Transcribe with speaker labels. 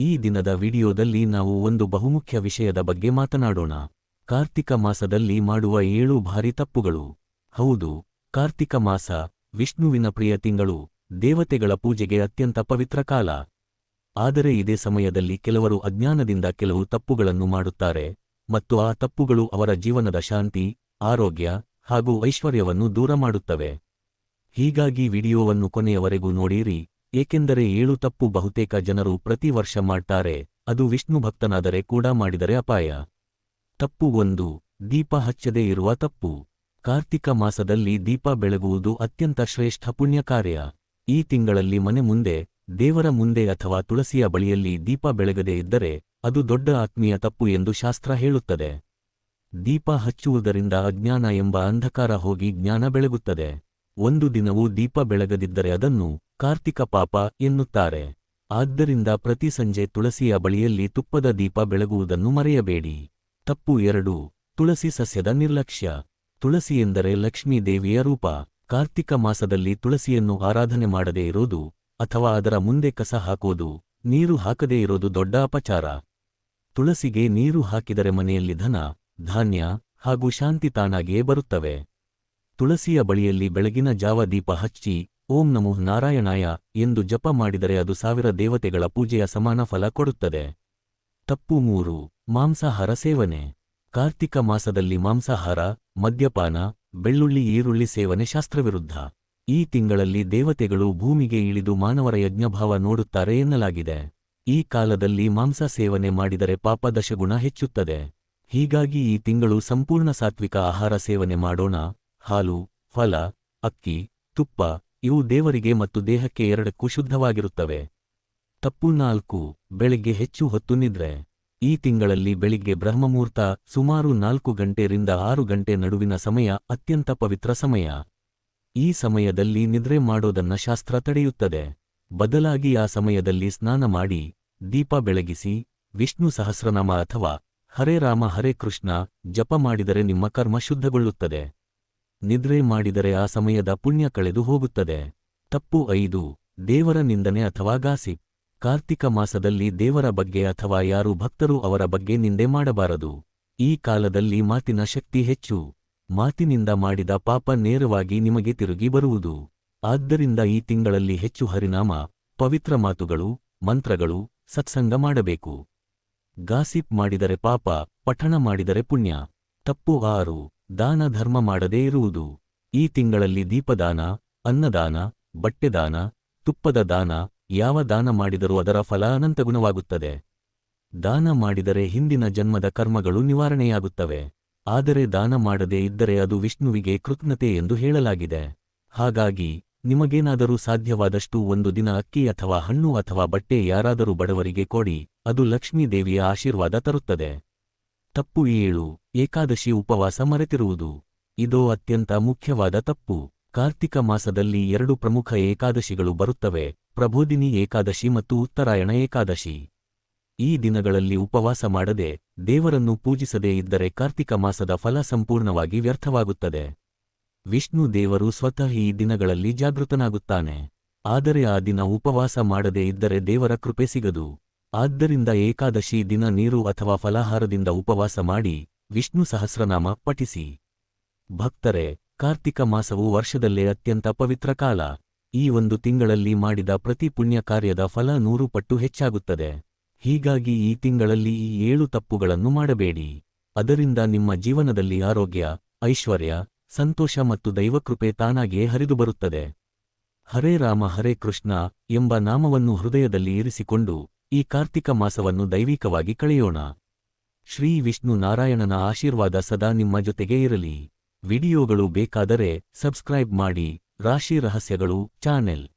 Speaker 1: ಈ ದಿನದ ವಿಡಿಯೋದಲ್ಲಿ ನಾವು ಒಂದು ಬಹುಮುಖ್ಯ ವಿಷಯದ ಬಗ್ಗೆ ಮಾತನಾಡೋಣ. ಕಾರ್ತಿಕ ಮಾಸದಲ್ಲಿ ಮಾಡುವ ಏಳು ಭಾರಿ ತಪ್ಪುಗಳು. ಹೌದು, ಕಾರ್ತಿಕ ಮಾಸ, ವಿಷ್ಣುವಿನ ಪ್ರಿಯ ತಿಂಗಳು, ದೇವತೆಗಳ ಪೂಜೆಗೆ ಅತ್ಯಂತ ಪವಿತ್ರ ಕಾಲ. ಆದರೆ ಇದೇ ಸಮಯದಲ್ಲಿ ಕೆಲವರು ಅಜ್ಞಾನದಿಂದ ಕೆಲವು ತಪ್ಪುಗಳನ್ನು ಮಾಡುತ್ತಾರೆ ಮತ್ತು ಆ ತಪ್ಪುಗಳು ಅವರ ಜೀವನದ ಶಾಂತಿ, ಆರೋಗ್ಯ ಹಾಗೂ ಐಶ್ವರ್ಯವನ್ನು ದೂರ ಮಾಡುತ್ತವೆ. ಹೀಗಾಗಿ ವಿಡಿಯೋವನ್ನು ಕೊನೆಯವರೆಗೂ ನೋಡಿರಿ. ಏಕೆಂದರೆ ಏಳು ತಪ್ಪು ಬಹುತೇಕ ಜನರು ಪ್ರತಿ ವರ್ಷ ಮಾಡ್ತಾರೆ, ಅದು ವಿಷ್ಣು ಭಕ್ತನಾದರೆ ಕೂಡ ಮಾಡಿದರೆ ಅಪಾಯ. ತಪ್ಪು ಒಂದು, ದೀಪ ಹಚ್ಚದೇ ಇರುವ ತಪ್ಪು. ಕಾರ್ತಿಕ ಮಾಸದಲ್ಲಿ ದೀಪ ಬೆಳಗುವುದು ಅತ್ಯಂತ ಶ್ರೇಷ್ಠ ಪುಣ್ಯ ಕಾರ್ಯ. ಈ ತಿಂಗಳಲ್ಲಿ ಮನೆ ಮುಂದೆ, ದೇವರ ಮುಂದೆ ಅಥವಾ ತುಳಸಿಯ ಬಳಿಯಲ್ಲಿ ದೀಪ ಬೆಳಗದೇ ಇದ್ದರೆ, ಅದು ದೊಡ್ಡ ಆತ್ಮೀಯ ತಪ್ಪು ಎಂದು ಶಾಸ್ತ್ರ ಹೇಳುತ್ತದೆ. ದೀಪ ಹಚ್ಚುವುದರಿಂದ ಅಜ್ಞಾನ ಎಂಬ ಅಂಧಕಾರ ಹೋಗಿ ಜ್ಞಾನ ಬೆಳಗುತ್ತದೆ. ಒಂದು ದಿನವೂ ದೀಪ ಬೆಳಗದಿದ್ದರೆ ಅದನ್ನು ಕಾರ್ತಿಕ ಪಾಪ ಎನ್ನುತ್ತಾರೆ. ಆದ್ದರಿಂದ ಪ್ರತಿ ಸಂಜೆ ತುಳಸಿಯ ಬಳಿಯಲ್ಲಿ ತುಪ್ಪದ ದೀಪ ಬೆಳಗುವುದನ್ನು ಮರೆಯಬೇಡಿ. ತಪ್ಪು ಎರಡು, ತುಳಸಿ ಸಸ್ಯದ ನಿರ್ಲಕ್ಷ್ಯ. ತುಳಸಿ ಎಂದರೆ ಲಕ್ಷ್ಮೀ ದೇವಿಯ ರೂಪ. ಕಾರ್ತಿಕ ಮಾಸದಲ್ಲಿ ತುಳಸಿಯನ್ನು ಆರಾಧನೆ ಮಾಡದೇ ಇರೋದು, ಅಥವಾ ಅದರ ಮುಂದೆ ಕಸ ಹಾಕೋದು, ನೀರು ಹಾಕದೇ ಇರೋದು ದೊಡ್ಡ ಅಪಚಾರ. ತುಳಸಿಗೆ ನೀರು ಹಾಕಿದರೆ ಮನೆಯಲ್ಲಿ ಧನ, ಧಾನ್ಯ ಹಾಗೂ ಶಾಂತಿ ತಾನಾಗಿಯೇ ಬರುತ್ತವೆ. ತುಳಸಿಯ ಬಳಿಯಲ್ಲಿ ಬೆಳಗಿನ ಜಾವ ದೀಪ ಹಚ್ಚಿ ಓಂ ನಮೋ ನಾರಾಯಣಾಯ, ಎಂದು ಜಪ ಮಾಡಿದರೆ ಅದು ಸಾವಿರ ದೇವತೆಗಳ ಪೂಜೆಯ ಸಮಾನ ಫಲ ಕೊಡುತ್ತದೆ. ತಪ್ಪು ಮೂರು, ಮಾಂಸಾಹಾರ ಸೇವನೆ. ಕಾರ್ತಿಕ ಮಾಸದಲ್ಲಿ ಮಾಂಸಾಹಾರ, ಮದ್ಯಪಾನ, ಬೆಳ್ಳುಳ್ಳಿ, ಈರುಳ್ಳಿ ಸೇವನೆ ಶಾಸ್ತ್ರವಿರುದ್ಧ. ಈ ತಿಂಗಳಲ್ಲಿ ದೇವತೆಗಳು ಭೂಮಿಗೆ ಇಳಿದು ಮಾನವರ ಯಜ್ಞಭಾವ ನೋಡುತ್ತಾರೆ ಎನ್ನಲಾಗಿದೆ. ಈ ಕಾಲದಲ್ಲಿ ಮಾಂಸ ಸೇವನೆ ಮಾಡಿದರೆ ಪಾಪದಶಗುಣ ಹೆಚ್ಚುತ್ತದೆ. ಹೀಗಾಗಿ ಈ ತಿಂಗಳು ಸಂಪೂರ್ಣ ಸಾತ್ವಿಕ ಆಹಾರ ಸೇವನೆ ಮಾಡೋಣ. ಹಾಲು, ಫಲ, ಅಕ್ಕಿ, ತುಪ್ಪ ಇವು ದೇವರಿಗೆ ಮತ್ತು ದೇಹಕ್ಕೆ ಎರಡಕ್ಕೂ ಶುದ್ಧವಾಗಿರುತ್ತವೆ. ತಪ್ಪು ನಾಲ್ಕು, ಬೆಳಿಗ್ಗೆ ಹೆಚ್ಚು ಹೊತ್ತು ನಿದ್ರೆ. ಈ ತಿಂಗಳಲ್ಲಿ ಬೆಳಿಗ್ಗೆ ಬ್ರಹ್ಮಮುಹೂರ್ತ ಸುಮಾರು ನಾಲ್ಕು ಗಂಟೆರಿಂದ ಆರು ಗಂಟೆ ನಡುವಿನ ಸಮಯ ಅತ್ಯಂತ ಪವಿತ್ರ ಸಮಯ. ಈ ಸಮಯದಲ್ಲಿ ನಿದ್ರೆ ಮಾಡೋದನ್ನ ಶಾಸ್ತ್ರ ತಡೆಯುತ್ತದೆ. ಬದಲಾಗಿ ಆ ಸಮಯದಲ್ಲಿ ಸ್ನಾನ ಮಾಡಿ, ದೀಪ ಬೆಳಗಿಸಿ, ವಿಷ್ಣು ಸಹಸ್ರನಾಮ ಅಥವಾ ಹರೇ ರಾಮ ಹರೇ ಕೃಷ್ಣ ಜಪ ಮಾಡಿದರೆ ನಿಮ್ಮ ಕರ್ಮ ಶುದ್ಧಗೊಳ್ಳುತ್ತದೆ. ನಿದ್ರೆ ಮಾಡಿದರೆ ಆ ಸಮಯದ ಪುಣ್ಯ ಕಳೆದು ಹೋಗುತ್ತದೆ. ತಪ್ಪು ಐದು, ದೇವರ ನಿಂದನೆ ಅಥವಾ ಗಾಸಿಪ್. ಕಾರ್ತಿಕ ಮಾಸದಲ್ಲಿ ದೇವರ ಬಗ್ಗೆ ಅಥವಾ ಯಾರು ಭಕ್ತರು ಅವರ ಬಗ್ಗೆ ನಿಂದೆ ಮಾಡಬಾರದು. ಈ ಕಾಲದಲ್ಲಿ ಮಾತಿನ ಶಕ್ತಿ ಹೆಚ್ಚು. ಮಾತಿನಿಂದ ಮಾಡಿದ ಪಾಪ ನೇರವಾಗಿ ನಿಮಗೆ ತಿರುಗಿ ಬರುವುದು. ಆದ್ದರಿಂದ ಈ ತಿಂಗಳಲ್ಲಿ ಹೆಚ್ಚು ಹರಿನಾಮ, ಪವಿತ್ರ ಮಾತುಗಳು, ಮಂತ್ರಗಳು, ಸತ್ಸಂಗ ಮಾಡಬೇಕು. ಗಾಸಿಪ್ ಮಾಡಿದರೆ ಪಾಪ, ಪಠಣ ಮಾಡಿದರೆ ಪುಣ್ಯ. ತಪ್ಪು ಆರು ದಾನ ಧರ್ಮ ಮಾಡದೇ ಇರುವುದು. ಈ ತಿಂಗಳಲ್ಲಿ ದೀಪದಾನ, ಅನ್ನದಾನ, ಬಟ್ಟೆದಾನ, ತುಪ್ಪದ ದಾನ, ಯಾವ ದಾನ ಮಾಡಿದರೂ ಅದರ ಫಲ ಅನಂತಗುಣವಾಗುತ್ತದೆ ದಾನ ಮಾಡಿದರೆ ಹಿಂದಿನ ಜನ್ಮದ ಕರ್ಮಗಳು ನಿವಾರಣೆಯಾಗುತ್ತವೆ. ಆದರೆ ದಾನ ಮಾಡದೇ ಇದ್ದರೆ ಅದು ವಿಷ್ಣುವಿಗೆ ಕೃತಜ್ಞತೆ ಎಂದು ಹೇಳಲಾಗಿದೆ. ಹಾಗಾಗಿ, ನಿಮಗೇನಾದರೂ ಸಾಧ್ಯವಾದಷ್ಟು ಒಂದು ದಿನ ಅಕ್ಕಿ ಅಥವಾ ಹಣ್ಣು ಅಥವಾ ಬಟ್ಟೆ ಯಾರಾದರೂ ಬಡವರಿಗೆ ಕೊಡಿ, ಅದು ಲಕ್ಷ್ಮೀದೇವಿಯ ಆಶೀರ್ವಾದ ತರುತ್ತದೆ. ತಪ್ಪು ಏಳು. ಏಕಾದಶಿ ಉಪವಾಸ ಮರೆತಿರುವುದು. ಇದೋ ಅತ್ಯಂತ ಮುಖ್ಯವಾದ ತಪ್ಪು. ಕಾರ್ತಿಕ ಮಾಸದಲ್ಲಿ ಎರಡು ಪ್ರಮುಖ ಏಕಾದಶಿಗಳು ಬರುತ್ತವೆ, ಪ್ರಬೋಧಿನಿ ಏಕಾದಶಿ ಮತ್ತು ಉತ್ತರಾಯಣ ಏಕಾದಶಿ. ಈ ದಿನಗಳಲ್ಲಿ ಉಪವಾಸ ಮಾಡದೆ, ದೇವರನ್ನು ಪೂಜಿಸದೇ ಇದ್ದರೆ ಕಾರ್ತಿಕ ಮಾಸದ ಫಲ ಸಂಪೂರ್ಣವಾಗಿ ವ್ಯರ್ಥವಾಗುತ್ತದೆ. ವಿಷ್ಣು ದೇವರು ಸ್ವತಃ ಈ ದಿನಗಳಲ್ಲಿ ಜಾಗೃತನಾಗುತ್ತಾನೆ. ಆದರೆ ಆ ದಿನ ಉಪವಾಸ ಮಾಡದೇ ಇದ್ದರೆ ದೇವರ ಕೃಪೆ ಸಿಗದು. ಆದ್ದರಿಂದ ಏಕಾದಶಿ ದಿನ ನೀರು ಅಥವಾ ಫಲಾಹಾರದಿಂದ ಉಪವಾಸ ಮಾಡಿ ವಿಷ್ಣು ಸಹಸ್ರನಾಮ ಪಠಿಸಿ. ಭಕ್ತರೇ, ಕಾರ್ತಿಕ ಮಾಸವು ವರ್ಷದಲ್ಲೇ ಅತ್ಯಂತ ಪವಿತ್ರ ಕಾಲ. ಈ ಒಂದು ತಿಂಗಳಲ್ಲಿ ಮಾಡಿದ ಪ್ರತಿ ಪುಣ್ಯ ಕಾರ್ಯದ ಫಲ ನೂರು ಪಟ್ಟು ಹೆಚ್ಚಾಗುತ್ತದೆ. ಹೀಗಾಗಿ ಈ ತಿಂಗಳಲ್ಲಿ ಈ ಏಳು ತಪ್ಪುಗಳನ್ನು ಮಾಡಬೇಡಿ. ಅದರಿಂದ ನಿಮ್ಮ ಜೀವನದಲ್ಲಿ ಆರೋಗ್ಯ, ಐಶ್ವರ್ಯ, ಸಂತೋಷ ಮತ್ತು ದೈವಕೃಪೆ ತಾನಾಗಿಯೇ ಹರಿದು ಬರುತ್ತದೆ. ಹರೇ ರಾಮ, ಹರೇ ಕೃಷ್ಣ ಎಂಬ ನಾಮವನ್ನು ಹೃದಯದಲ್ಲಿ ಇರಿಸಿಕೊಂಡು ಈ ಕಾರ್ತಿಕ ಮಾಸವನ್ನು ದೈವಿಕವಾಗಿ ಕಳೆಯೋಣ. ಶ್ರೀ ವಿಷ್ಣು ನಾರಾಯಣನ ಆಶೀರ್ವಾದ ಸದಾ ನಿಮ್ಮ ಜೊತೆಗೆ ಇರಲಿ. ವಿಡಿಯೋಗಳು ಬೇಕಾದರೆ ಸಬ್ಸ್ಕ್ರೈಬ್ ಮಾಡಿ. ರಾಶಿ ರಹಸ್ಯಗಳು ಚಾನೆಲ್.